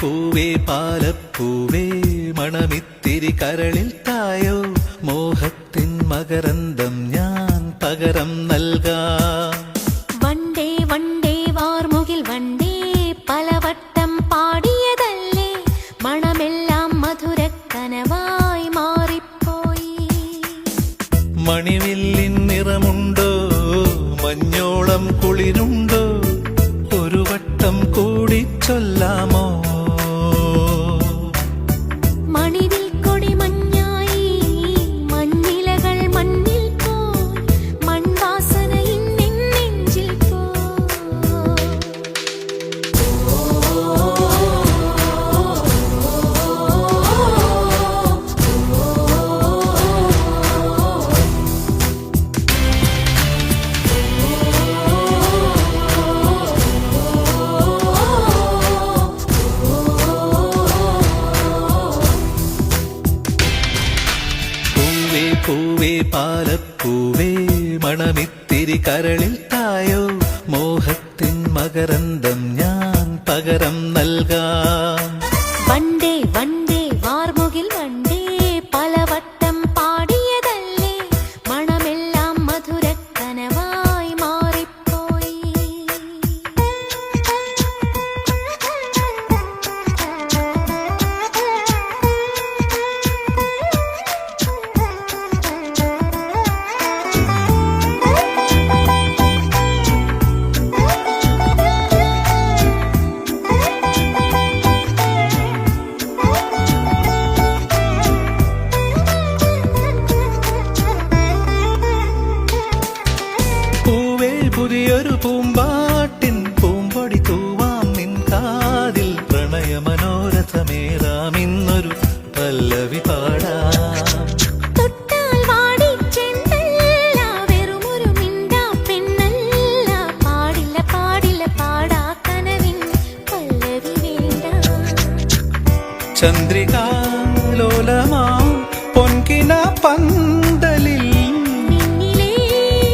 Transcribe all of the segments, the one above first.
പൂവേ പാലപ്പൂവേ മണമിത്തിരി കരളിൽ തായോ? മോഹത്തിൻ മകരന്തം ഞാൻ പകരം നൽകാം. വണ്ടേ വണ്ടേ വാർമുകിൽ വണ്ടേ പലവട്ടം പാടിയതല്ലേ? മണമെല്ലാം മധുരക്കനവായി മാറിപ്പോയി. മണിവില്ലിൻ നിറമുണ്ടോ? മഞ്ഞോളം കുളിരുണ്ടോ പൂവേ പാലപ്പൂവേ മണമിത്തിരി കരളിൽ തായോ മോഹത്തിൻ മകരന്തം ഞാൻ പകരം നൽകാം. ചന്ദ്രികാലോലമാം പൊൻകിന പന്തലിൽ നിന്നിലേ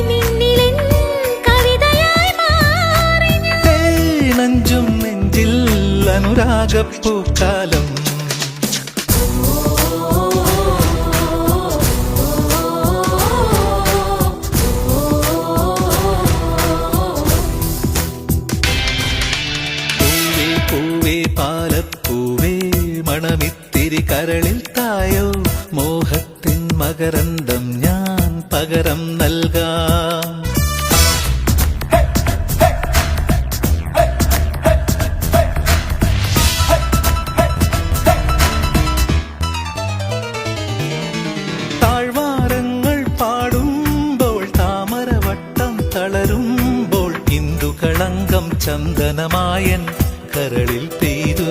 നിന്നിലെൻ കവിതയായി മാറി ഞാൻ. തേനഞ്ചും നെഞ്ചിൽ അനുരാഗപ്പൂക്കാലം പൂവേ പൂവേ പാലപ്പൂവേ മണമിത്തിരി കരളിൽ തായോ മോഹത്തിൻ മകരന്തം ഞാൻ പകരം നൽകാം. താഴ്വാരങ്ങൾ പാടുമ്പോൾ താമരവട്ടം തളരുമ്പോൾ ഇന്ദുകളങ്കം ചന്ദനമായൻ കരളിൽ പെയ്തു.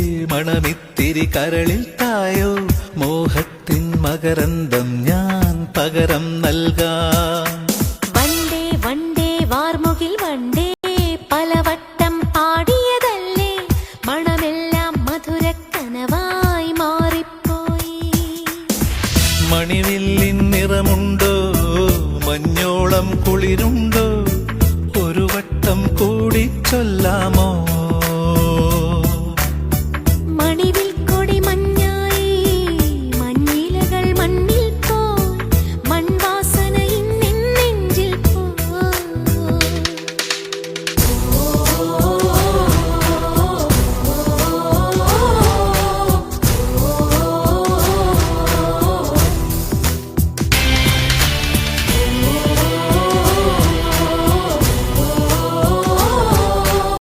മണമിത്തിരി കരളിൽ തായോ? മോഹത്തിൻ മകരന്തം ഞാൻ പകരം നൽകാ. വണ്ടേ വണ്ടേ വാർമുകിൽ വണ്ടേ പലവട്ടം പാടിയതല്ലേ? മണമെല്ലാം മധുരക്കനവായി മാറിപ്പോയി. മണിവില്ലിൻ നിറമുണ്ടോ? മഞ്ഞോളം കുളിരുണ്ടോ? ഒരു വട്ടം കൂടി ചൊല്ലാമോ? பணிவில்